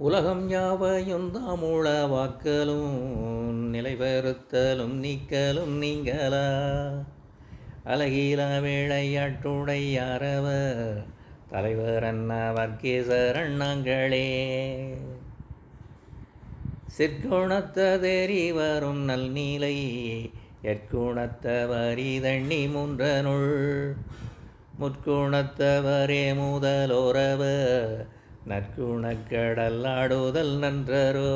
உலகம் யாவையும் தாமுள வாக்கலும் நிலைபெறுத்தலும் நீக்கலும் நீங்களா? அழகில விளையாட்டுடையாரவர் தலைவர் அண்ணா வர்க்கீசர் அண்ணாங்களே. சிற்குணத்ததெறி வரும் நல்நீலை எற்குணத்தவரி தண்ணி முன்றனுள். முற்குணத்தவரே முதலோரவர். நற்குணக்கடல் ஆடுதல் நன்றரோ.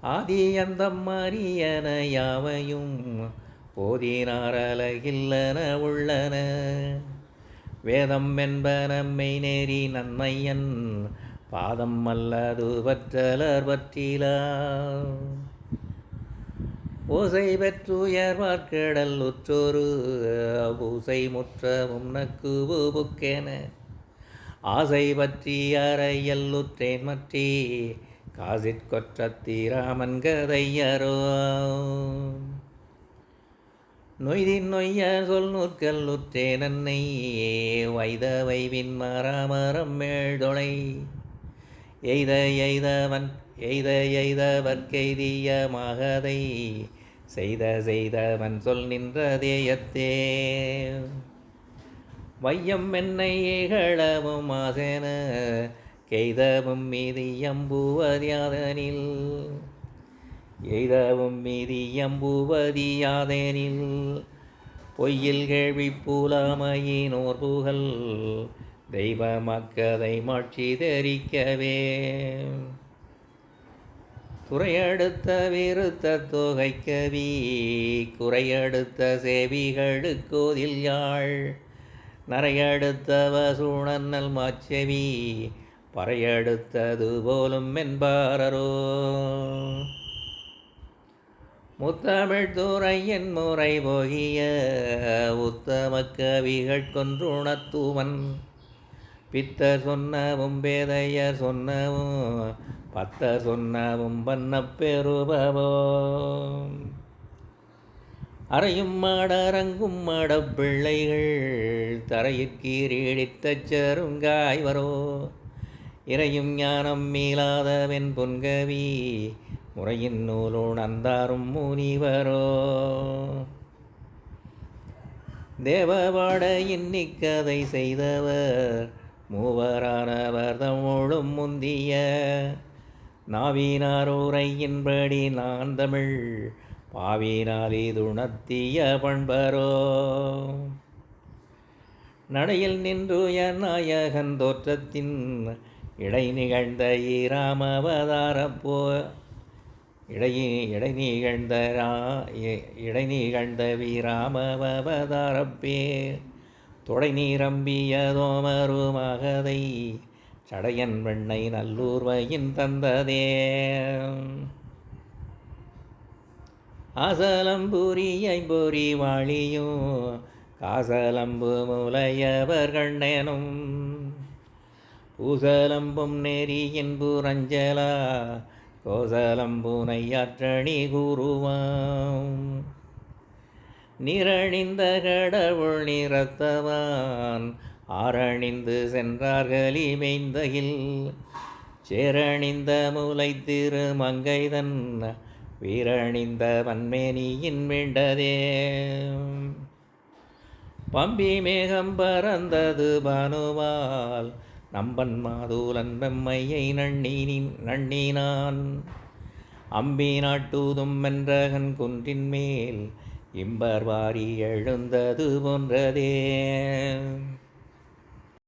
ஆதி அந்த மரியன யாவையும் போதினாரலகில்லன உள்ளன. வேதம் என்பனம்மை நெறி நன்மையன் பாதம் அல்லது பற்றலர் பற்றிலா ஓசை பெற்றுயர்வார்க்கடல் உற்றொரு பூசை முற்றவும் நக்குவு புக்கென. ஆசை பற்றி அறையல்லுற்றேன் மற்றி காசிற்கொற்றத்திராமன் கதையரோ. நொய்தின் நொய்ய சொல் நூற்கள் உற்றேன் அன்னை வைதவை விண்மராமரம் மேழ்தொலை எய்த எய்தவன் எய்த எய்தவர்க்கெய்திய மகதை செய்த செய்தவன் சொல் நின்ற தேயத்தே. வையம் என்னை ஏகளவும் ஆசென கெய்தவும் மீதி எம்புவதியாதனில் எய்தவும் மீதி எம்புவதியாதனில் பொய்யில் கேள்வி புலமையினோர் புகழ் தெய்வ மக்கதை மாட்சி தெரிக்கவே. துறையடுத்த விருத்த தொகை கவி குறையடுத்த செவிகளுக்கோதில் யாழ் நரையடுத்த வசூணன்னல் மாச்செவி பறையடுத்தது போலும் என்பாரோ முத்தமிழ் துறையின் முறை போகிய உத்தம கவிகள் கொன்றுணத்துவன் பித்தர் சொன்னவும் பேதையர் சொன்னவும் பத்தர் சொன்னவும் பண்ண பெறுபவோ. அறையும் மாடரங்கும் மாட பிள்ளைகள் தரையிற்கீரீடித்த சருங்காய்வரோ. இறையும் ஞானம் மீளாதவன் பொன்கவி முறையின் நூலுணர்ந்தாரும் முனிவரோ. தேவவாட இன்னிக்கதை செய்தவர் மூவரானவர் தமிழும் முந்திய. நாவினாரூரையின்படி நான் தமிழ் பாவினால் இதுணர்த்திய பண்பரோ. நடையில் நின்றுயர் நாயகன் தோற்றத்தின் இடை நிகழ்ந்த ஈராமவதாரப்போ. இடை இடை நிகழ்ந்த ரா இடை நிகழ்ந்த வீராமவதாரப்பே. தொடை நீரம்பியதோமருமகதை சடையன் வெண்ணை நல்லூர்வையின் தந்ததே. ஆசலம்பூரி ஐம்பொரி வாழியும் காசலம்பு மூலையவர்கண்ணேனும் பூசலம்பும் நெறியின் புரஞ்சலா கோசலம்பூனையாற்றணி கூறுவாம். நிரணிந்த கடவுள் நிறத்தவான் ஆரணிந்து சென்றார்களி மெய்ந்தையில் சேரணிந்த முலை திருமங்கைதன் வீரணிந்த வன்மேனியின் மிண்டதே பம்பி மேகம் பறந்தது பானுவால் நம்பன் மாதூலன் வெம்மையை நண்ணினின் நண்ணினான். அம்பி நாட்டுதும் மென்றகன் குன்றின் மேல் இம்பர் வாரி எழுந்தது போன்றதே.